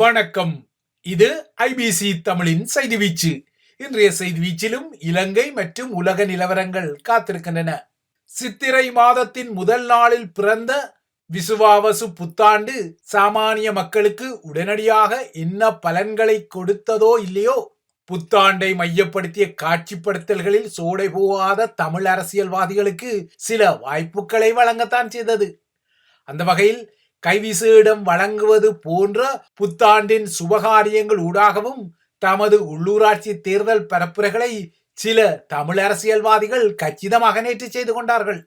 வணக்கம். இது ஐபிசி தமிழின் செய்தி வீச்சு. இன்றைய செய்தி வீச்சிலும் இலங்கை மற்றும் உலக நிலவரங்கள் காத்திருக்கின்றன. சித்திரை மாதத்தின் முதல் நாளில் பிறந்த விசுவாவசு புத்தாண்டு சாமானிய மக்களுக்கு உடனடியாக என்ன பலன்களை கொடுத்ததோ இல்லையோ? புத்தாண்டை மையப்படுத்திய காட்சிப்படுத்தல்களில் சோடை போகாத தமிழ் அரசியல்வாதிகளுக்கு சில வாய்ப்புகளை வழங்கத்தான் செய்தது. அந்த வகையில் கைவிசேடம் வழங்குவது போன்ற புத்தாண்டின் சுபகாரியங்கள் ஊடாகவும் தமது உள்ளூராட்சி தேர்தல் பரப்புரைகளை சில தமிழ் அரசியல்வாதிகள் கச்சிதமாக நேற்று செய்து கொண்டார்கள்.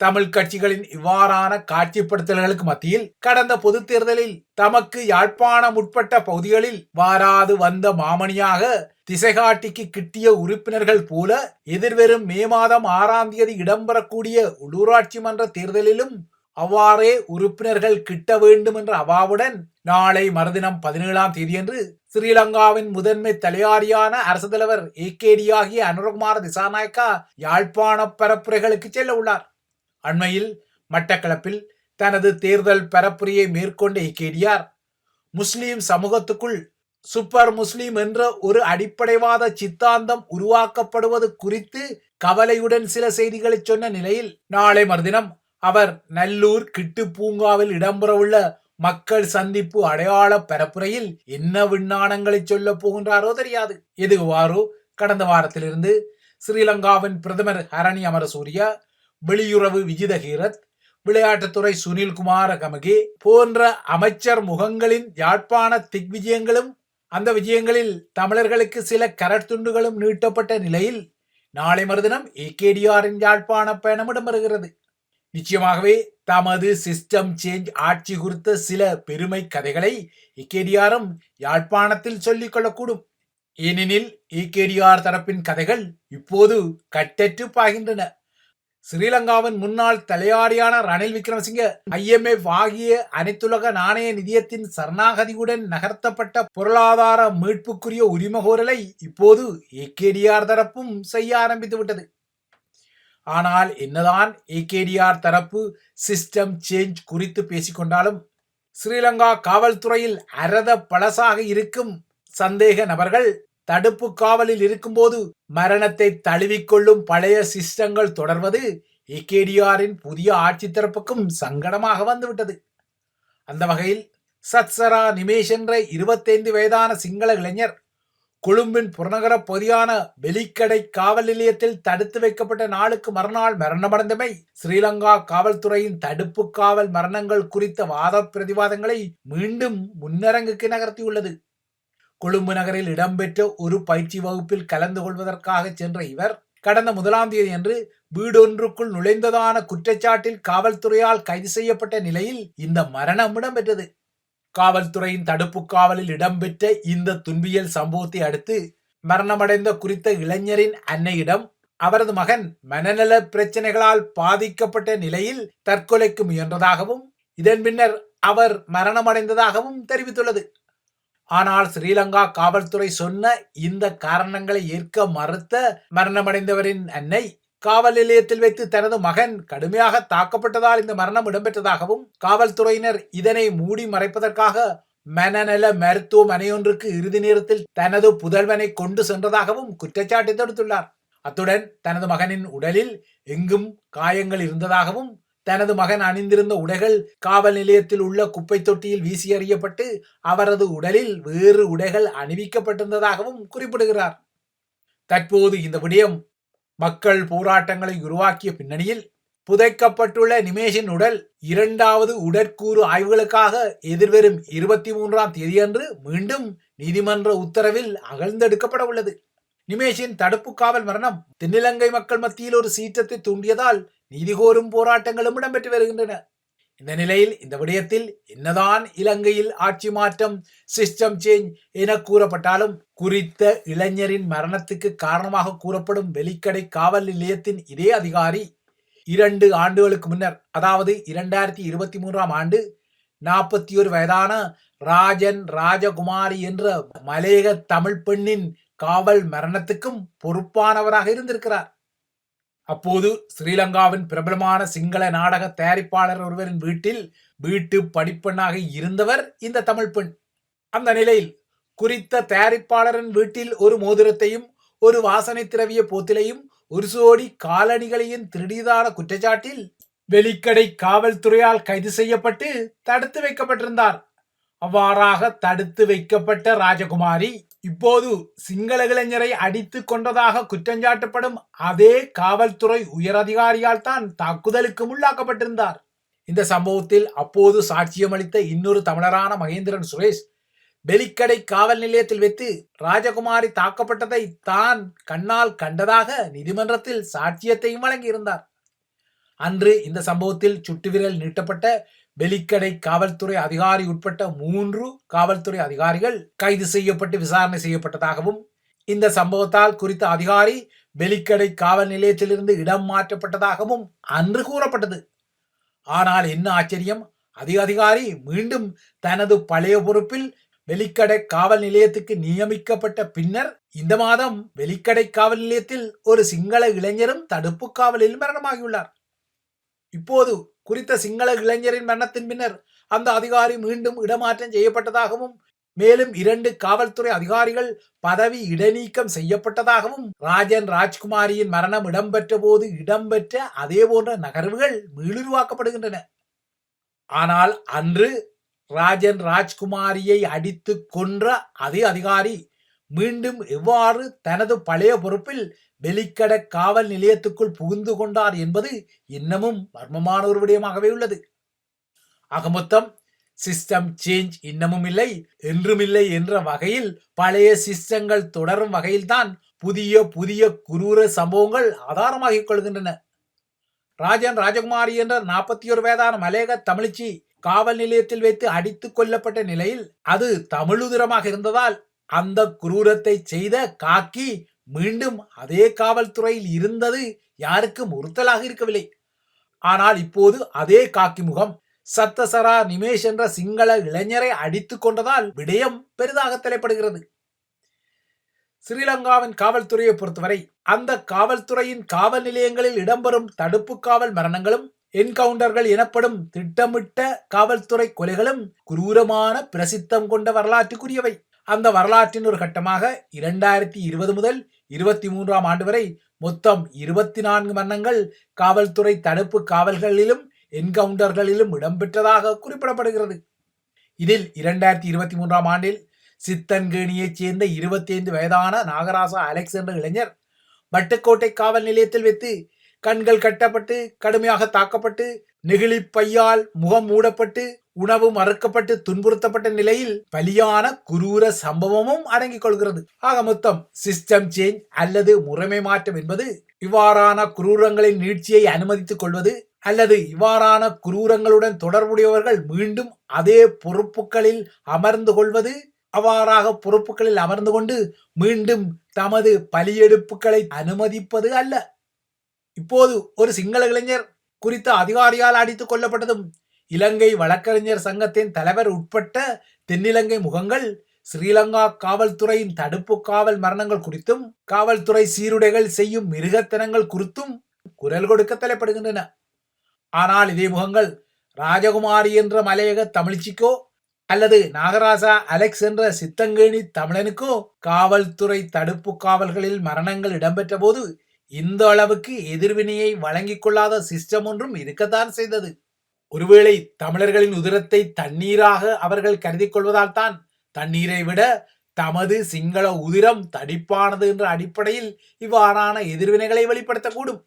தமிழ் கட்சிகளின் இவ்வாறான காட்சிப்படுத்தல்களுக்கு மத்தியில் கடந்த பொது தேர்தலில் தமக்கு யாழ்ப்பாணம் உட்பட்ட பகுதிகளில் வாராது வந்த மாமணியாக திசைகாட்டிக்கு கிட்டிய உறுப்பினர்கள் போல எதிர்வரும் மே மாதம் ஆறாம் தேதி இடம்பெறக்கூடிய உள்ளூராட்சி மன்ற தேர்தலிலும் அவ்வாறே உறுப்பினர்கள் கிட்ட வேண்டும் என்ற அவாவுடன் நாளை மறுதினம் பதினேழாம் தேதியன்று ஸ்ரீலங்காவின் முதன்மை தலையாரியான அரசு தலைவர் ஏகேடி ஆகிய அனுரகுமார திசாநாயக்கா யாழ்ப்பாண பரப்புரைகளுக்கு செல்ல உள்ளார். அண்மையில் மட்டக்களப்பில் தனது தேர்தல் பரப்புரையை மேற்கொண்ட ஏகேடியார் முஸ்லிம் சமூகத்துக்குள் சூப்பர் முஸ்லிம் என்ற ஒரு அடிப்படைவாத சித்தாந்தம் உருவாக்கப்படுவது குறித்து கவலையுடன் சில செய்திகளை சொன்ன நிலையில் நாளை மறுதினம் அவர் நல்லூர் கிட்டு பூங்காவில் இடம்பெறவுள்ள மக்கள் சந்திப்பு அடையாள பரப்புரையில் என்ன விண்ணானங்களை சொல்ல போகின்றாரோ தெரியாது. எதுவாரோ கடந்த வாரத்திலிருந்து ஸ்ரீலங்காவின் பிரதமர் ஹரணி அமரசூரியா வெளியுறவு விஜித ஹீரத் விளையாட்டுத்துறை சுனில்குமார கமகே போன்ற அமைச்சர் முகங்களின் யாழ்ப்பாண திக்விஜயங்களும் அந்த விஜயங்களில் தமிழர்களுக்கு சில கரத்துண்டுகளும் நீட்டப்பட்ட நிலையில் நாளை மறுதினம் ஏகேடிஆரின் யாழ்ப்பாண பயணம் இடம்பெறுகிறது. நிச்சயமாகவே தமது சிஸ்டம் சேஞ்ச் ஆட்சி குறித்த சில பெருமை கதைகளை இக்கேடிஆரும் யாழ்ப்பாணத்தில் சொல்லிக் கொள்ளக்கூடும். ஏனெனில் இகேடிஆர் தரப்பின் கதைகள் இப்போது கட்டற்று பாகின்றன ஸ்ரீலங்காவின் முன்னாள் தலையாரியான ரணில் விக்ரமசிங்க ஐஎம்எஃப் ஆகிய அனைத்துலக நாணய நிதியத்தின் சரணாகதியுடன் நகர்த்தப்பட்ட பொருளாதார மீட்புக்குரிய உரிமகோரலை இப்போது ஏகேடிஆர் தரப்பும் செய்ய ஆரம்பித்து விட்டது ஆனால் என்னதான் ஏகேடிஆர் தரப்பு சிஸ்டம் சேஞ்ச் குறித்து பேசிக்கொண்டாலும் ஸ்ரீலங்கா காவல்துறையில் அரத பழசாக இருக்கும் சந்தேக நபர்கள் தடுப்பு காவலில் இருக்கும்போது மரணத்தை தழுவிக்கொள்ளும் பழைய சிஸ்டங்கள் தொடர்வது ஏகேடிஆரின் புதிய ஆட்சி தரப்புக்கும் சங்கடமாக வந்துவிட்டது. அந்த வகையில் சத்சரா நிமேஷ் என்ற இருபத்தைந்து வயதான சிங்கள இளைஞர் கொழும்பின் புறநகர பொதியான வெலிக்கடை காவல் நிலையத்தில் தடுத்து வைக்கப்பட்ட நாளுக்கு மறுநாள் மரணமடைந்தமை ஸ்ரீலங்கா காவல்துறையின் தடுப்பு காவல் மரணங்கள் குறித்த வாத பிரதிவாதங்களை மீண்டும் முன்னரங்குக்கு நகர்த்தியுள்ளது. கொழும்பு நகரில் இடம்பெற்ற ஒரு பயிற்சி வகுப்பில் கலந்து கொள்வதற்காக சென்ற இவர் கடந்த முதலாம் தேதி அன்று வீடொன்றுக்குள் நுழைந்ததான குற்றச்சாட்டில் காவல்துறையால் கைது செய்யப்பட்ட நிலையில் இந்த மரணம் இடம்பெற்றது. காவல்துறையின் தடுப்பு காவலில் இடம்பெற்ற இந்த துன்பியல் சம்பவத்தை அடுத்து மரணமடைந்த குறித்த இளைஞரின் அன்னையிடம் அவரது மகன் மனநல பிரச்சனைகளால் பாதிக்கப்பட்ட நிலையில் தற்கொலைக்கு முயன்றதாகவும் இதன் பின்னர் அவர் மரணமடைந்ததாகவும் தெரிவித்துள்ளது. ஆனால் ஸ்ரீலங்கா காவல்துறை சொன்ன இந்த காரணங்களை ஏற்க மறுத்த மரணமடைந்தவரின் அன்னை காவல் நிலையத்தில் வைத்து தனது மகன் கடுமையாக தாக்கப்பட்டதால் இந்த மரணம் இடம்பெற்றதாகவும் காவல்துறையினர் இதனை மூடி மறைப்பதற்காக மனநல மருத்துவமனையொன்றுக்கு இறுதி நேரத்தில் தனது புதல்வனை கொண்டு சென்றதாகவும் குற்றச்சாட்டை தொடுத்துள்ளார். அத்துடன் தனது மகனின் உடலில் எங்கும் காயங்கள் இருந்ததாகவும் தனது மகன் அணிந்திருந்த உடைகள் காவல் நிலையத்தில் உள்ள குப்பை தொட்டியில் வீசி எறியப்பட்டு அவரது உடலில் வேறு உடைகள் அணிவிக்கப்பட்டிருந்ததாகவும் குறிப்பிடுகிறார். தற்போது இந்த விடயம் மக்கள் போராட்டங்களை உருவாக்கிய பின்னணியில் புதைக்கப்பட்டுள்ள நிமேஷின் உடல் இரண்டாவது உடற்கூறு ஆய்வுகளுக்காக எதிர்வரும் இருபத்தி மூன்றாம் தேதியன்று மீண்டும் நீதிமன்ற உத்தரவில் அகழ்ந்தெடுக்கப்பட உள்ளது. நிமேஷின் தடுப்பு காவல் மரணம் தென்னிலங்கை மக்கள் மத்தியில் ஒரு சீற்றத்தை தூண்டியதால் நீதி கோரும் போராட்டங்களும் இடம்பெற்று வருகின்றன. இந்த நிலையில் இந்த விடயத்தில் என்னதான் இலங்கையில் ஆட்சி மாற்றம் சிஸ்டம் சேஞ்ச் என கூறப்பட்டாலும் குறித்த இளைஞரின் மரணத்துக்கு காரணமாக கூறப்படும் வெளிக்கடை காவல் நிலையத்தின் இதே அதிகாரி இரண்டு ஆண்டுகளுக்கு முன்னர் அதாவது இரண்டாயிரத்தி இருபத்தி மூன்றாம் ஆண்டு நாற்பத்தி ஒரு வயதான ராஜன் ராஜகுமாரி என்ற மலையக தமிழ் பெண்ணின் காவல் மரணத்துக்கும் பொறுப்பானவராக இருந்திருக்கிறார். அப்போது ஸ்ரீலங்காவின் பிரபலமான சிங்கள நாடக தயாரிப்பாளர் ஒருவரின் வீட்டில் வீட்டு படிப்பெண்ணாக இருந்தவர் இந்த தமிழ் பெண். அந்த நிலையில் குறித்த தயாரிப்பாளரின் வீட்டில் ஒரு மோதிரத்தையும் ஒரு வாசனை திரவிய போத்திலையும் ஒரு சோடி காலணிகளையும் திருடியதான குற்றச்சாட்டில் வெளிக்கடை காவல்துறையால் கைது செய்யப்பட்டு தடுத்து வைக்கப்பட்டிருந்தார். அவ்வாறாக தடுத்து வைக்கப்பட்ட ராஜகுமாரி இப்போது சிங்கள இளைஞரை அடித்து கொண்டதாக குற்றஞ்சாட்டப்படும் அதே காவல்துறை உயரதிகாரியால் தான் தாக்குதலுக்கு உள்ளாக்கப்பட்டிருந்தார். இந்த சம்பவத்தில் அப்போது சாட்சியமளித்த இன்னொரு தமிழரான மகேந்திரன் சுரேஷ் வெலிக்கடை காவல் நிலையத்தில் வைத்து ராஜகுமாரி தாக்கப்பட்டதை தான் கண்ணால் கண்டதாக நீதிமன்றத்தில் சாட்சியத்தையும் வழங்கியிருந்தார். அன்று இந்த சம்பவத்தில் சுட்டுவிரல் நீட்டப்பட்ட வெலிக்கடை காவல்துறை அதிகாரி உட்பட்ட மூன்று காவல்துறை அதிகாரிகள் கைது செய்யப்பட்டு விசாரணை செய்யப்பட்டதாகவும் இந்த சம்பவத்தால் குறித்த அதிகாரி வெலிக்கடை காவல் நிலையத்திலிருந்து இடம் மாற்றப்பட்டதாகவும் அன்று கூறப்பட்டது. ஆனால் என்ன ஆச்சரியம்? அதிக அதிகாரி மீண்டும் தனது பழைய பொறுப்பில் வெலிக்கடை காவல் நிலையத்துக்கு நியமிக்கப்பட்ட பின்னர் இந்த மாதம் வெலிக்கடை காவல் நிலையத்தில் ஒரு சிங்கள இளைஞரும் தடுப்பு காவலில் மரணமாகியுள்ளார். இப்போது குறித்த சிங்கள இளைஞரின் மரணத்தின் பின்னர் அந்த அதிகாரி மீண்டும் இடமாற்றம் செய்யப்பட்டதாகவும் மேலும் இரண்டு காவல்துறை அதிகாரிகள் பதவி இடைநீக்கம் செய்யப்பட்டதாகவும் ராஜன் ராஜ்குமாரியின் மரணம் இடம்பெற்ற போது இடம்பெற்ற அதே போன்ற நகர்வுகள் மீளுருவாக்கப்படுகின்றன. ஆனால் அன்று ராஜன் ராஜ்குமாரியை அடித்து கொன்ற அதே அதிகாரி மீண்டும் எவ்வாறு தனது பழைய பொறுப்பில் வெளிக்கட காவல் நிலையத்துக்குள் புகுந்து கொண்டார் என்பது இன்னமும் மர்மமான ஒரு விடயமாகவே உள்ளது. ஆக மொத்தம் சிஸ்டம் சேஞ்ச் இன்னமும் இல்லை என்றும் இல்லை என்ற வகையில் பழைய சிஸ்டங்கள் தொடரும் வகையில்தான் புதிய புதிய குரூர சம்பவங்கள் ஆதாரமாகிக் கொள்கின்றன. ராஜன் ராஜகுமாரி என்ற நாற்பத்தி ஒரு வயதான மலையக தமிழ்ச்சி காவல் நிலையத்தில் வைத்து அடித்துக் கொல்லப்பட்ட நிலையில் அது தமிழுதிரமாக இருந்ததால் அந்த குரூரத்தை செய்த காக்கி மீண்டும் அதே காவல்துறையில் இருந்தது யாருக்கும் உறுத்தலாக இருக்கவில்லை. ஆனால் இப்போது அதே காக்கி முகம் சத்தசரா நிமேஷ் என்ற சிங்கள இளைஞரை அடித்துக் கொண்டதால் விடயம் பெரிதாக தலைப்படுகிறது. ஸ்ரீலங்காவின் காவல்துறையை பொறுத்தவரை அந்த காவல்துறையின் காவல் நிலையங்களில் இடம்பெறும் தடுப்பு காவல் மரணங்களும் என்கவுண்டர்கள் எனப்படும் திட்டமிட்ட காவல்துறை கொலைகளும் குரூரமான பிரசித்தம் கொண்ட வரலாற்றுக்குரியவை. அந்த வரலாற்றின் ஒரு கட்டமாக இரண்டாயிரத்தி இருபது முதல் இருபத்தி மூன்றாம் ஆண்டு வரை மொத்தம் இருபத்தி நான்கு மன்னங்கள் காவல்துறை தடுப்பு காவல்களிலும் என்கவுண்டர்களிலும் இடம்பெற்றதாக குறிப்பிடப்படுகிறது. இதில் இரண்டாயிரத்தி இருபத்தி மூன்றாம் ஆண்டில் சித்தன்கேணியைச் சேர்ந்த இருபத்தி ஐந்து வயதான நாகராசா அலெக்ஸ் என்ற இளைஞர் வட்டுக்கோட்டை காவல் நிலையத்தில் வைத்து கண்கள் கட்டப்பட்டு கடுமையாக தாக்கப்பட்டு நெகிழி பையால் முகம் மூடப்பட்டு உணவு மறுக்கப்பட்டு துன்புறுத்தப்பட்ட நிலையில் பலியான குரூர சம்பவமும் அடங்கிக் கொள்கிறது. ஆக மொத்தம் சிஸ்டம் சேஞ்ச் அல்லது முறைமை மாற்றம் என்பது இவ்வாறான குரூரங்களின் நீட்சியை அனுமதித்துக் கொள்வது அல்லது இவ்வாறான குரூரங்களுடன் தொடர்புடையவர்கள் மீண்டும் அதே பொறுப்புகளில் அமர்ந்து கொள்வது அவ்வாறாக பொறுப்புகளில் அமர்ந்து கொண்டு மீண்டும் தமது பலியெடுப்புகளை அனுமதிப்பது அல்ல. இப்போது ஒரு சிங்கள இளைஞர் குறித்த அதிகாரியால் அடித்துக் கொல்லப்பட்டதும் இலங்கை வழக்கறிஞர் சங்கத்தின் தலைவர் உட்பட்ட தென்னிலங்கை முகங்கள் ஸ்ரீலங்கா காவல்துறையின் தடுப்பு காவல் மரணங்கள் குறித்தும் காவல்துறை சீருடைகள் செய்யும் மிருகத்தனங்கள் குறித்தும் குரல் கொடுக்க தலைப்படுகின்றன ஆனால் இதே முகங்கள் ராஜகுமாரி என்ற மலையக தமிழ்ச்சிக்கோ அல்லது நாகராசா அலெக்ஸ் என்ற சித்தங்கேணி தமிழனுக்கோ காவல்துறை தடுப்பு காவல்களில் மரணங்கள் இடம்பெற்ற போது இந்த அளவுக்கு எதிர்வினையை வழங்கிக் கொள்ளாத சிஸ்டம் ஒன்றும் இருக்கத்தான் செய்தது. ஒருவேளை தமிழர்களின் உதிரத்தை தண்ணீராக அவர்கள் கருதி கொள்வதால் தான் தண்ணீரை விட தமது சிங்கள உதிரம் தடிப்பானது என்ற அடிப்படையில் இவ்வாறான எதிர்வினைகளை வெளிப்படுத்தக்கூடும்.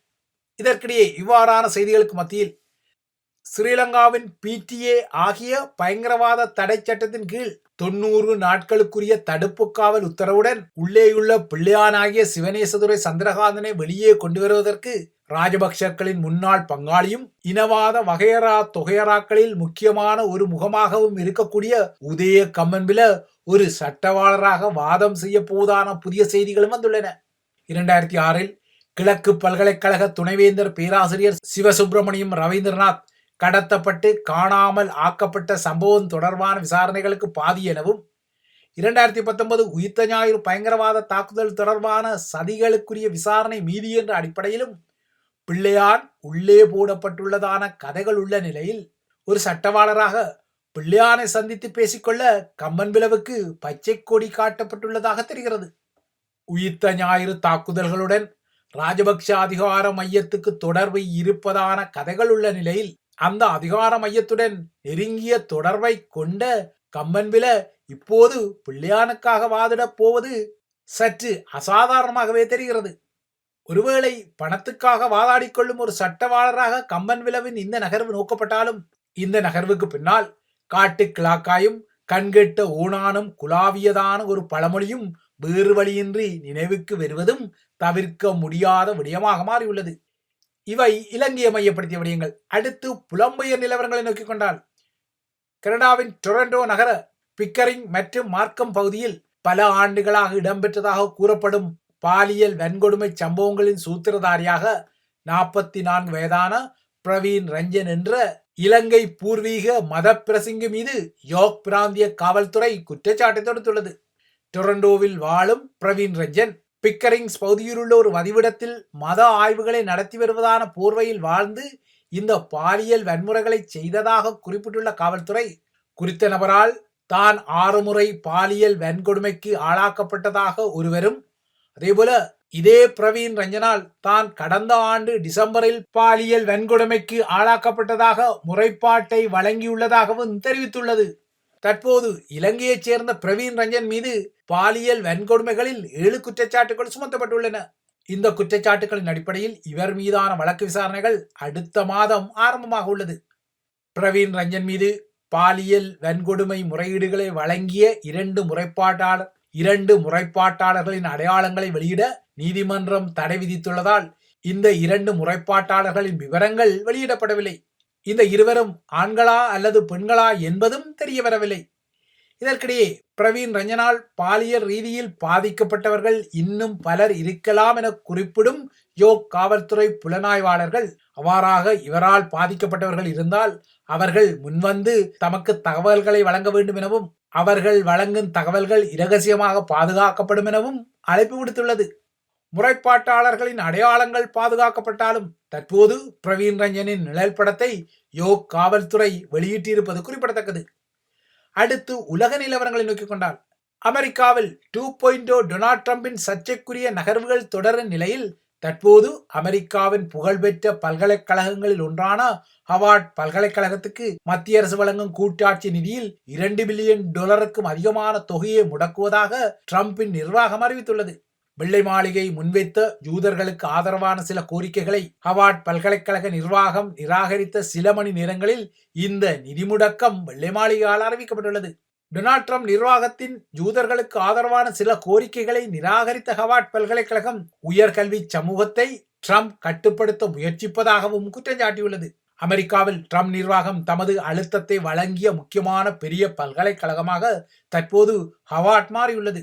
இதற்கிடையே இவ்வாறான செய்திகளுக்கு மத்தியில் ஸ்ரீலங்காவின் பிடிஏ ஆகிய பயங்கரவாத தடை சட்டத்தின் கீழ் தொன்னூறு நாட்களுக்குரிய தடுப்பு காவல் உத்தரவுடன் உள்ளேயுள்ள பிள்ளையானாகிய சிவனேசதுரை சந்திரகாந்தனை வெளியே கொண்டு வருவதற்கு ராஜபக்சக்களின் முன்னாள் பங்காளியும் இனவாத வகையரா தொகையராக்களில் முக்கியமான ஒரு முகமாகவும் இருக்கக்கூடிய உதய கம்மன்பில ஒரு சட்டவாளராக வாதம் செய்ய போதான புதிய செய்திகளும் வந்துள்ளன. இரண்டாயிரத்தி ஆறில் கிழக்கு பல்கலைக்கழக துணைவேந்தர் பேராசிரியர் சிவசுப்பிரமணியம் ரவீந்திரநாத் கடத்தப்பட்டு காணாமல் ஆக்கப்பட்ட சம்பவம் தொடர்பான விசாரணைகளுக்கு பாதி எனவும் இரண்டாயிரத்தி பத்தொன்பது உயிர்த்த ஞாயிறு பயங்கரவாத தாக்குதல் தொடர்பான சதிகளுக்குரிய விசாரணை மீதி என்ற அடிப்படையிலும் பிள்ளையான் உள்ளே போடப்பட்டுள்ளதான கதைகள் உள்ள நிலையில் ஒரு சட்டவாளராக பிள்ளையானை சந்தித்து பேசிக்கொள்ள கம்மன் விளவுக்கு பச்சை கொடி காட்டப்பட்டுள்ளதாக தெரிகிறது. உயிர்த்த ஞாயிறு தாக்குதல்களுடன் ராஜபக்ஷ அதிகார மையத்துக்கு தொடர்பு இருப்பதான கதைகள் உள்ள நிலையில் அந்த அதிகார மையத்துடன் நெருங்கிய தொடர்பை கொண்ட கம்மன்வில இப்போது பிள்ளையானுக்காக வாதிடப் போவது சற்று அசாதாரணமாகவே தெரிகிறது. ஒருவேளை பணத்துக்காக வாதாடிக்கொள்ளும் ஒரு சட்டவாளராக கம்பன் விளவின் இந்த நகர்வு நோக்கப்பட்டாலும் இந்த நகர்வுக்கு பின்னால் காட்டு கிளாக்காயும் கண்கெட்ட ஊனானும் குலாவியதான ஒரு பழமொழியும் வேறு வழியின்றி நினைவுக்கு வருவதும் தவிர்க்க முடியாத விடயமாக மாறியுள்ளது. இவை இலங்கையை மையப்படுத்திய விடயங்கள். அடுத்து புலம்பெயர் நிலவரங்களை நோக்கிக் கொண்டால் கனடாவின் டொரண்டோ நகர பிக்கரிங் மற்றும் மார்க்கம் பகுதியில் பல ஆண்டுகளாக இடம்பெற்றதாக கூறப்படும் பாலியல் வன்கொடுமை சம்பவங்களின் சூத்திரதாரியாக நாற்பத்தி நான்கு வயதான பிரவீன் ரஞ்சன் என்ற இலங்கை பூர்வீக மத பிரசிங்கு மீது யோக் பிராந்திய காவல்துறை குற்றச்சாட்டை தொடுத்துள்ளது. டொரண்டோவில் வாழும் பிரவீன் ரஞ்சன் பிக்கரிங்ஸ் பகுதியிலுள்ள ஒரு வதிவிடத்தில் மத ஆய்வுகளை நடத்தி வருவதான போர்வையில் வாழ்ந்து இந்த பாலியல் வன்முறைகளை செய்ததாக குறிப்பிட்டுள்ள காவல்துறை குறித்த நபரால் தான் ஆறு முறை பாலியல் வன்கொடுமைக்கு ஆளாக்கப்பட்டதாக ஒருவரும் அதேபோல இதே பிரவீன் ரஞ்சனால் தான் கடந்த ஆண்டு டிசம்பரில் பாலியல் வன்கொடுமைக்கு ஆளாக்கப்பட்டதாக முறைப்பாட்டை வழங்கியுள்ளதாகவும் தெரிவித்துள்ளது. தற்போது இலங்கையைச் சேர்ந்த பிரவீன் ரஞ்சன் மீது பாலியல் வன்கொடுமைகளில் ஏழு குற்றச்சாட்டுகள் சுமத்தப்பட்டுள்ளன. இந்த குற்றச்சாட்டுகளின் அடிப்படையில் இவர் மீதான வழக்கு விசாரணைகள் அடுத்த மாதம் ஆரம்பமாக உள்ளது. பிரவீன் ரஞ்சன் மீது பாலியல் வன்கொடுமை முறையீடுகளை வழங்கிய இரண்டு முறைப்பாட்டாளர் இரண்டு முறைப்பாட்டாளர்களின் அடையாளங்களை வெளியிட நீதிமன்றம் தடை விதித்துள்ளதால் இந்த இரண்டு முறைப்பாட்டாளர்களின் விவரங்கள் வெளியிடப்படவில்லை. இந்த இருவரும் ஆண்களா அல்லது பெண்களா என்பதும் தெரிய வரவில்லை இதற்கிடையே பிரவீன் ரஞ்சனால் பாலியல் ரீதியில் பாதிக்கப்பட்டவர்கள் இன்னும் பலர் இருக்கலாம் என குறிப்பிடும் யோக் காவல்துறை புலனாய்வாளர்கள் அவ்வாறாக இவரால் பாதிக்கப்பட்டவர்கள் இருந்தால் அவர்கள் முன்வந்து தமக்கு தகவல்களை வழங்க வேண்டும் எனவும் அவர்கள் வழங்கும் தகவல்கள் இரகசியமாக பாதுகாக்கப்படும் எனவும் அழைப்பு விடுத்துள்ளது. முறைப்பாட்டாளர்களின் அடையாளங்கள் பாதுகாக்கப்பட்டாலும் தற்போது பிரவீன் ரஞ்சனின் நிழல் படத்தை யோக் காவல்துறை வெளியிட்டிருப்பது குறிப்பிடத்தக்கது. அடுத்து உலக நிலவரங்களை நோக்கிக் கொண்டால் அமெரிக்காவில் டூ பாயிண்ட் டொனால்ட் ட்ரம்பின் சர்ச்சைக்குரிய நகர்வுகள் தொடரும் நிலையில் தற்போது அமெரிக்காவின் புகழ்பெற்ற பல்கலைக்கழகங்களில் ஒன்றான ஹவார்ட் பல்கலைக்கழகத்துக்கு மத்திய அரசு வழங்கும் கூட்டாட்சி நிதியில் இரண்டு பில்லியன் டாலருக்கும் அதிகமான தொகையை முடக்குவதாக ட்ரம்பின் நிர்வாகம் அறிவித்துள்ளது. வெள்ளை மாளிகை முன்வைத்த ஜூதர்களுக்கு ஆதரவான சில கோரிக்கைகளை ஹவார்ட் பல்கலைக்கழக நிர்வாகம் நிராகரித்த சில மணி நேரங்களில் இந்த நிதி முடக்கம் வெள்ளை மாளிகையால் அறிவிக்கப்பட்டுள்ளது. டொனால்ட் ட்ரம்ப் நிர்வாகத்தின் யூதர்களுக்கு ஆதரவான சில கோரிக்கைகளை நிராகரித்த ஹவாட் பல்கலைக்கழகம் உயர்கல்வி சமூகத்தை ட்ரம்ப் கட்டுப்படுத்த முயற்சிப்பதாகவும் குற்றம் சாட்டியுள்ளது அமெரிக்காவில் ட்ரம்ப் நிர்வாகம் தமது அழுத்தத்தை வழங்கிய முக்கியமான பெரிய பல்கலைக்கழகமாக தற்போது ஹவாட் மாறியுள்ளது.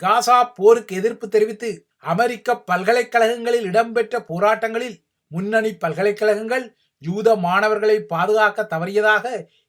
காசா போருக்கு எதிர்ப்பு தெரிவித்து அமெரிக்க பல்கலைக்கழகங்களில் இடம்பெற்ற போராட்டங்களில் முன்னணி பல்கலைக்கழகங்கள் யூத மாணவர்களை பாதுகாக்க தவறியதாக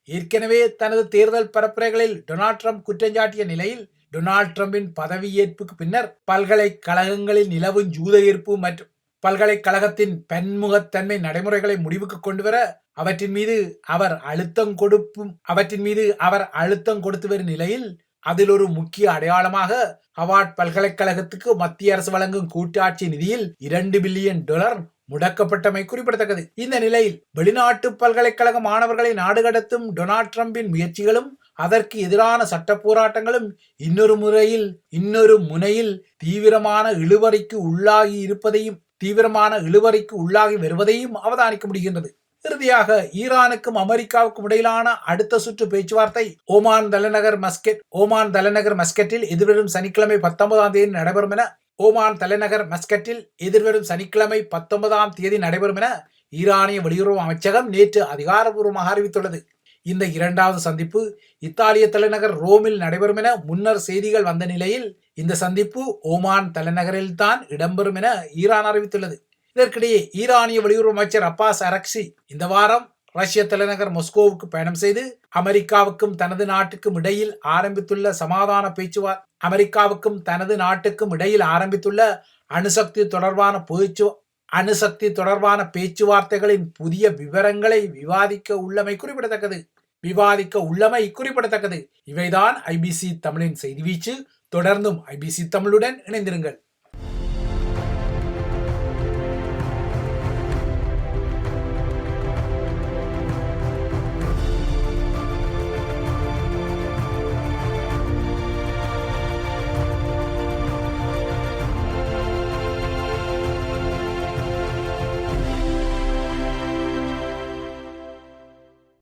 ஏற்கனவே தனது தேர்தல் பரப்புரைகளில் டொனால்ட் ட்ரம்ப் குற்றஞ்சாட்டிய நிலையில் டொனால்ட் ட்ரம்பின் பதவியேற்புக்கு பின்னர் பல்கலைக்கழகங்களில் நிலவும் ஜூத ஈர்ப்பு மற்றும் பல்கலைக்கழகத்தின் பன்முகத்தன்மை நடைமுறைகளை முடிவுக்கு கொண்டுவர அவற்றின் மீது அவர் அழுத்தம் கொடுப்பும் அவற்றின் மீது அவர் அழுத்தம் கொடுத்து வரும் நிலையில் அதில் ஒரு முக்கிய அடையாளமாக ஹவார்ட் பல்கலைக்கழகத்துக்கு மத்திய அரசு வழங்கும் கூட்டாட்சி நிதியில் இரண்டு பில்லியன் டாலர் முடக்கப்பட்டமை குறிப்பிடத்தக்கது. இந்த நிலையில் வெளிநாட்டு பல்கலைக்கழக மாணவர்களை நாடுகடத்தும் டொனால்ட் ட்ரம்பின் முயற்சிகளும் அதற்கு எதிரான சட்ட போராட்டங்களும் இன்னொரு முறையில் இன்னொரு முனையில் தீவிரமான இழுவறைக்கு உள்ளாகி இருப்பதையும் தீவிரமான இழுவறைக்கு உள்ளாகி வருவதையும் அவதானிக்க முடிகின்றது. இறுதியாக ஈரானுக்கும் அமெரிக்காவுக்கும் இடையிலான அடுத்த சுற்று பேச்சுவார்த்தை ஓமான் தலைநகர் மஸ்கெட் ஓமான் தலைநகர் மஸ்கெட்டில் எதிர்வரும் சனிக்கிழமை பத்தொன்பதாம் தேதி நடைபெறும் என ஓமான் தலைநகர் மஸ்கட்டில் எதிர்வரும் சனிக்கிழமை பத்தொன்பதாம் தேதி நடைபெறும் என ஈரானிய வெளியுறவு அமைச்சகம் நேற்று அதிகாரப்பூர்வமாக அறிவித்துள்ளது. இந்த இரண்டாவது சந்திப்பு இத்தாலிய தலைநகர் ரோமில் நடைபெறும் என முன்னர் செய்திகள் வந்த நிலையில் இந்த சந்திப்பு ஓமான் தலைநகரில்தான் இடம்பெறும் என ஈரான் அறிவித்துள்ளது. இதற்கிடையே ஈரானிய வெளியுறவு அமைச்சர் அப்பாஸ் அரக்சி இந்த வாரம் ரஷ்ய தலைநகர் மொஸ்கோவுக்கு பயணம் செய்து அமெரிக்காவுக்கும் தனது நாட்டுக்கும் இடையில் ஆரம்பித்துள்ள சமாதான பேச்சுவார் அமெரிக்காவுக்கும் தனது நாட்டுக்கும் இடையில் ஆரம்பித்துள்ள அணுசக்தி தொடர்பான பேச்சு அணுசக்தி தொடர்பான பேச்சுவார்த்தைகளின் புதிய விவரங்களை விவாதிக்க உள்ளமை குறிப்பிடத்தக்கது. விவாதிக்க உள்ளமை குறிப்பிடத்தக்கது. இவைதான் ஐபிசி தமிழின் செய்தி வீச்சு. தொடர்ந்தும் ஐபிசி தமிழுடன் இணைந்திருங்கள்.